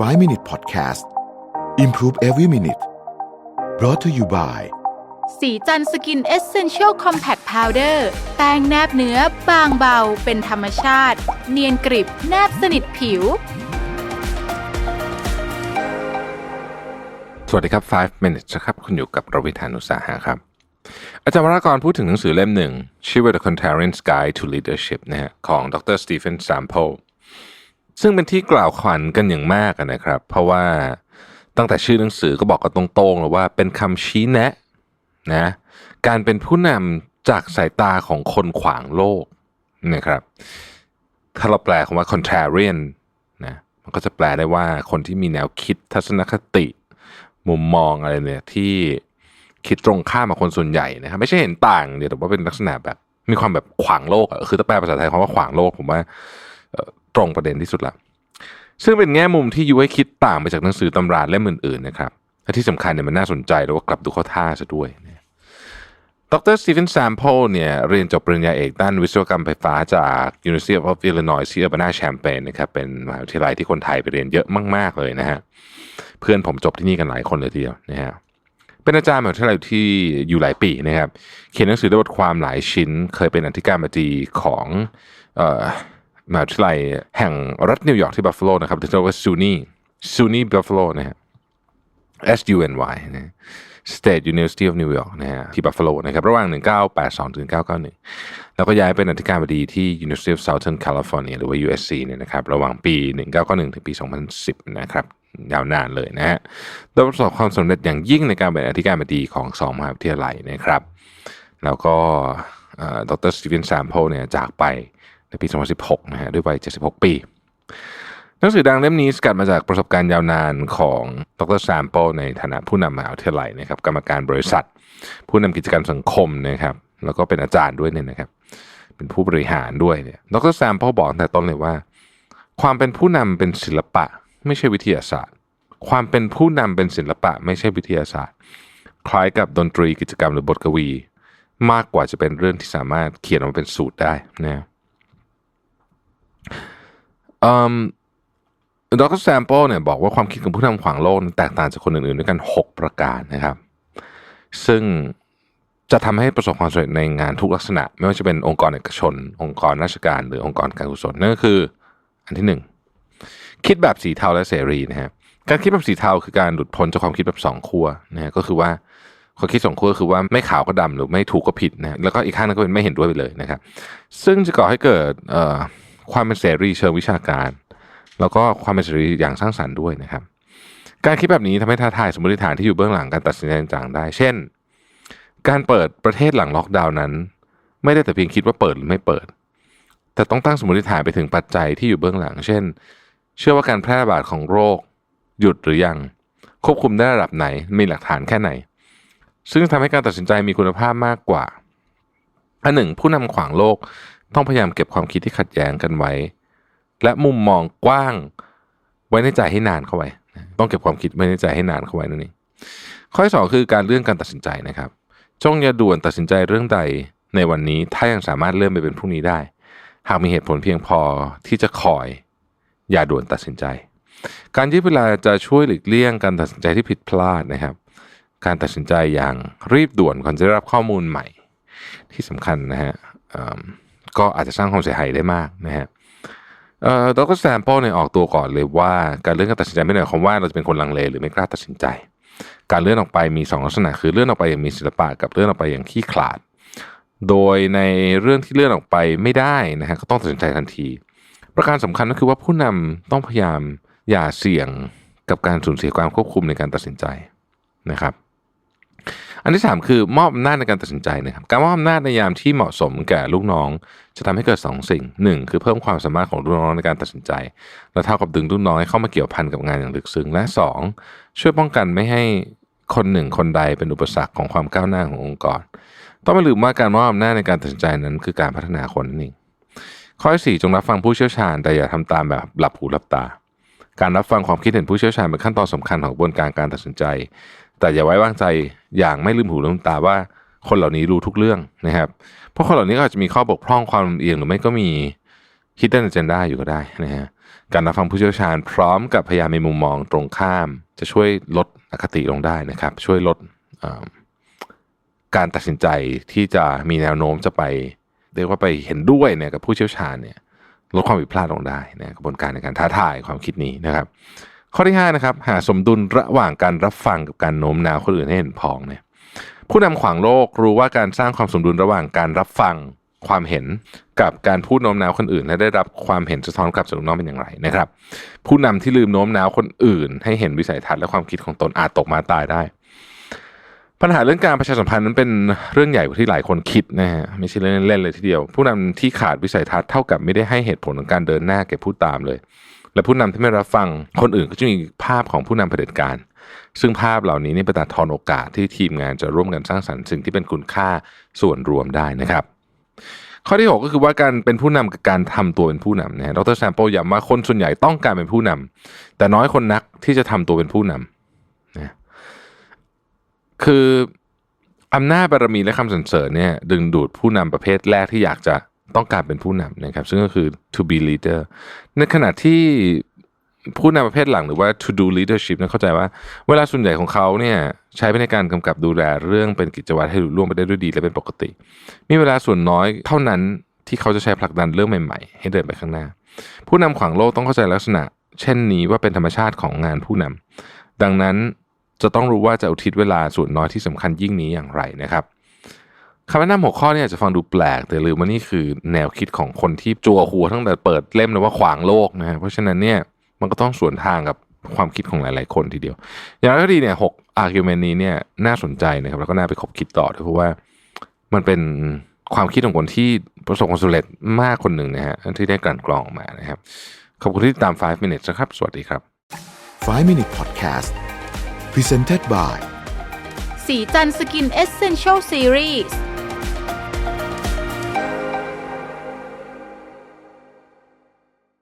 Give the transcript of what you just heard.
5 Minute Podcast Improve Every Minute brought to you by สีจันสกินเอเซนเชียลคอมแพคพาวเดอร์แป้งแนบเนื้อบางเบา เป็นธรรมชาติ เนียนกริบแนบสนิทผิว สวัสดีครับ 5 minutes นะครับ คุณอยู่กับรวิธานุสาหะครับ อาจารย์วรากรพูดถึงหนังสือเล่มหนึ่ง ชื่อว่า The Contrarian's Guide to Leadership นะฮะของดรสตีเฟน Sample ซึ่งเป็นที่กล่าวขวัญกันอย่างมากนะครับ เพราะว่าตั้งแต่ชื่อหนังสือก็บอกกันตรงๆเลยว่าเป็นคำชี้แนะนะการเป็นผู้นำจากสายตาของคนขวางโลกนะครับถ้าเราแปลคำว่า contrarian นะมันก็จะแปลได้ว่าคนที่มีแนวคิดทัศนคติ มุมมองอะไรเนี่ยที่คิดตรงข้ามกับคนส่วนใหญ่นะครับไม่ใช่เห็นต่างเดียวแต่ว่าเป็นลักษณะแบบมีความแบบขวางโลกอะคือถ้าแปลภาษาไทยคำว่าขวางโลกผมว่า ตรงประเด็นที่สุดละซึ่งเป็นแง่มุมที่ยุให้คิดต่างไปจากหนังสือตำราเล่มอื่นๆนะครับและที่สำคัญเนี่ยมันน่าสนใจแล้วก็กลับดูเข้าท่าซะด้วยดรสตีเฟนแซม p พเนี่ยเรียนจบปริญญาเอกด้านวิศวกรรมไฟฟ้าจาก University of Illinois ที่ Urbana Champaign นะครับเป็นมหาวิทยาลัยที่คนไทยไปเรียนเยอะมาก ๆ เลยนะฮะเพื่อนผมจบที่นี่กันหลายคนเลยทีเดียวนะฮะเป็นอาจารย์มหาวิทยาลัยที่อยู่หลายปีนะครับ เขียนหนังสือด้บทความหลายชิ้น เคยเป็นอธิการบดีของเอ่อ มหาวิทยาลัยแห่งรัฐนิวยอร์กที่บัฟฟาโลนะครับที่เรียกว่าซูนีซูนีบัฟฟาโลนะฮะ S U N Y นะ State University of New York นะฮะที่บัฟฟาโลนะครับระหว่าง 1982 ถึง1991 แล้วก็ย้ายเป็นอธิการบดีที่ University of Southern California หรือว่า USC เนี่ยนะครับระหว่างปี 1991 ถึงปี 2010 นะครับยาวนานเลยนะฮะโดยประสบความสำเร็จอย่างยิ่งในการเป็นอธิการบดีของสองมหาวิทยาลัยนะครับ แล้วก็ดรสตีเฟนแซมโพเนี่ยจากไป ในปี 2016 นะฮะด้วยวัย 76 ปีหนังสือดังเล่มนี้สกัดมาจากประสบการณ์ยาวนานของดรแซมเปิลในฐานะผู้นำมหาวิทยาลัยนะครับ กรรมการบริษัท ผู้นำกิจการสังคมนะครับ แล้วก็เป็นอาจารย์ด้วยเนี่ยนะครับ เป็นผู้บริหารด้วยเนี่ยดรแซมเปิลบอกตั้งแต่ต้นเลยว่า ความเป็นผู้นำเป็นศิลปะ ไม่ใช่วิทยาศาสตร์ ความเป็นผู้นำเป็นศิลปะ ไม่ใช่วิทยาศาสตร์ คล้ายกับดนตรีกิจกรรมหรือบทกวี มากกว่าจะเป็นเรื่องที่สามารถเขียนออกมาเป็นสูตรได้นะอืม ดรแซมเปิลเนี่ยบอกว่าความคิดของผู้นำขวางโลกแตกต่างจากคนอื่นๆ ด้วยกัน 6 ประการนะครับ ซึ่งจะทำให้ประสบความสำเร็จในงานทุกลักษณะ ไม่ว่าจะเป็นองค์กรเอกชน องค์กรราชการ หรือองค์กรการกุศลนั่นก็คือ อันที่หนึ่งคิดแบบสีเทาและเสรีนะฮะการคิดแบบสีเทาคือการหลุดพ้นจากความคิดแบบสองขั้วนะฮะก็คือว่าความคิดสองขั้วคือว่าไม่ขาวก็ดำหรือไม่ถูกก็ผิดนะแล้วก็อีกข้างนึงก็เป็นไม่เห็นด้วยไปเลยนะครับซึ่งจะก่อให้เกิด ความเป็นเสรีเชิงวิชาการ แล้วก็ความเป็นเสรีอย่างสร้างสรรค์ด้วยนะครับ การคิดแบบนี้ทำให้ท้าทายสมมติฐานที่อยู่เบื้องหลังการตัดสินใจต่างๆได้ เช่น การเปิดประเทศหลังล็อกดาวน์นั้น ไม่ได้แต่เพียงคิดว่าเปิดหรือไม่เปิด แต่ต้องตั้งสมมติฐานไปถึงปัจจัยที่อยู่เบื้องหลัง เช่น เชื่อว่าการแพร่ระบาดของโรค หยุดหรือยัง ควบคุมได้ระดับไหน มีหลักฐานแค่ไหน ซึ่งทำให้การตัดสินใจมีคุณภาพมากกว่าอันหนึ่งผู้นำขวางโลก ต้องพยายามเก็บความคิดที่ขัดแย้งกันไว้ และมุมมองกว้างไว้ในใจให้นานเข้าไว้ ต้องเก็บความคิดไว้ในใจให้นานเข้าไว้นั่นเองข้อที่สองคือการเลื่อนการตัดสินใจนะครับ จงอย่าด่วนตัดสินใจเรื่องใดในวันนี้ถ้ายังสามารถเลื่อนไปเป็นพรุ่งนี้ได้ หากมีเหตุผลเพียงพอที่จะคอย อย่าด่วนตัดสินใจ การยืดเวลาจะช่วยหลีกเลี่ยงการตัดสินใจที่ผิดพลาดนะครับ การตัดสินใจอย่างรีบด่วนก่อนจะรับข้อมูลใหม่ ที่สำคัญนะฮะ ก็อาจจะสร้างความเสียหายได้มากนะฮะดรแซมเปิลเนี่ยออกตัวก่อนเลยว่า การเลื่อนการตัดสินใจไม่ได้หมายความว่าเราจะเป็นคนลังเลหรือไม่กล้าตัดสินใจ การเลื่อนออกไปมี 2 ลักษณะคือเลื่อนออกไปอย่างมีศิลปะกับเลื่อนออกไปอย่างขี้ขลาด โดยในเรื่องที่เลื่อนออกไปไม่ได้นะฮะก็ต้องตัดสินใจทันที ประการสำคัญก็คือว่าผู้นำต้องพยายามอย่าเสี่ยงกับการสูญเสียความควบคุมในการตัดสินใจนะครับ อันที่ 3 คือมอบอำนาจในการตัดสินใจนะครับการมอบอำนาจในยามที่เหมาะสมแก่ลูกน้อง จะทำให้เกิด 2 สิ่ง 1 คือเพิ่มความสามารถของลูกน้องในการตัดสินใจ และเท่ากับดึงลูกน้องให้เข้ามาเกี่ยวพันกับงานอย่างลึกซึ้งและ 2 ช่วยป้องกันไม่ให้คนหนึ่งคนใดเป็นอุปสรรคของความก้าวหน้าขององค์กร ต้องไม่ลืมว่าการมอบอำนาจในการตัดสินใจนั้นคือการพัฒนาคนนั่นเองข้อที่4จงรับฟังผู้เชี่ยวชาญแต่อย่าทำตามแบบหลับหูหลับตาการรับฟังความคิดเห็นผู้เชี่ยวชาญเป็นขั้นตอนสำคัญของกระบวนการการตัดสินใจ แต่อย่าไว้วางใจอย่างไม่ลืมหูลืมตาว่าคนเหล่านี้รู้ทุกเรื่องนะครับ เพราะคนเหล่านี้ก็อาจจะมีข้อบกพร่องความลำเอียงหรือไม่ก็มี hidden agenda อยู่ก็ได้นะฮะ การรับฟังผู้เชี่ยวชาญพร้อมกับพยายามมีมุมมองตรงข้าม จะช่วยลดอคติลงได้นะครับ ช่วยลดการตัดสินใจที่จะมีแนวโน้มจะไปเรียกว่าไปเห็นด้วยเนี่ยกับผู้เชี่ยวชาญเนี่ยลดความผิดพลาดลงได้นะกระบวนการในการท้าทายความคิดนี้นะครับ ข้อที่5นะครับหาสมดุลระหว่างการรับฟังกับการโน้มน้าวคนอื่นให้เห็นพ้องเนี่ยผู้นำขวางโลกรู้ว่าการสร้างความสมดุลระหว่างการรับฟังความเห็นกับการพูดโน้มน้าวคนอื่น และได้รับความเห็นสะท้อนกลับจากลูกน้องเป็นอย่างไรนะครับ ผู้นำที่ลืมโน้มน้าวคนอื่น ให้เห็นวิสัยทัศน์และความคิดของตนอาจตกมาตายได้ ปัญหาเรื่องการประชาสัมพันธ์นั้นเป็นเรื่องใหญ่กว่าที่หลายคนคิดนะฮะไม่ใช่เรื่องเล่นเลยทีเดียว ผู้นำที่ขาดวิสัยทัศน์เท่ากับไม่ได้ให้เหตุผลของการเดินหน้าแก่ผู้ตามเลย และผู้นำที่ไม่รับฟังคนอื่นก็จะมีภาพของผู้นำเผด็จการ ซึ่งภาพเหล่านี้นี่เป็นตัดทอนโอกาสที่ทีมงานจะร่วมกันสร้างสรรค์สิ่งที่เป็นคุณค่าส่วนรวมได้นะครับข้อที่ 6 ก็คือว่าการเป็นผู้นำกับการทำตัวเป็นผู้นำนะฮะดรแซมโปย้ำว่าคนส่วนใหญ่ต้องการเป็นผู้นำแต่น้อยคนนักที่จะทำตัวเป็นผู้นำนะคืออำนาจบารมีและคำสรรเสริญเนี่ยดึงดูดผู้นำประเภทแรกที่อยากจะ ต้องการเป็นผู้นำนะครับ ซึ่งก็คือ to be leader ในขณะที่ผู้นำประเภทหลังหรือว่า to do leadership นั้นเข้าใจว่าเวลาส่วนใหญ่ของเขาเนี่ยใช้ไปในการกำกับดูแลเรื่องเป็นกิจวัตรให้ลุล่วงไปได้ด้วยดีและเป็นปกติ มีเวลาส่วนน้อยเท่านั้นที่เขาจะใช้ผลักดันเรื่องใหม่ๆ ให้เดินไปข้างหน้า ผู้นำขวางโลกต้องเข้าใจลักษณะ เช่นนี้ว่าเป็นธรรมชาติของงานผู้นำดังนั้นจะต้องรู้ว่าจะอุทิศเวลาส่วนน้อยที่สำคัญยิ่งนี้อย่างไรนะครับ คำแนะนำหัวข้อเนี่ยอาจจะฟังดูแปลก แต่ลืมว่านี่คือแนวคิดของคนที่จัวหัวตั้งแต่เปิดเล่มเลยว่าขวางโลกนะฮะเพราะฉะนั้นเนี่ยมันก็ต้องสวนทางกับความคิดของหลาย ๆ คนทีเดียว อย่างไรก็ดีเนี่ยหกอาร์กิวเมนนี้เนี่ยน่าสนใจนะครับแล้วก็น่าไปคบคิดต่อด้วยเพราะว่ามันเป็นความคิดของคนที่ประสบความสำเร็จมากคนหนึ่งนะฮะที่ได้กลั่นกรองออกมานะครับ ขอบคุณที่ติดตาม 5 minutes นะครับ สวัสดีครับ 5 Minute Podcast Presented by สีจันสกินเอเซนเชลซีรีส์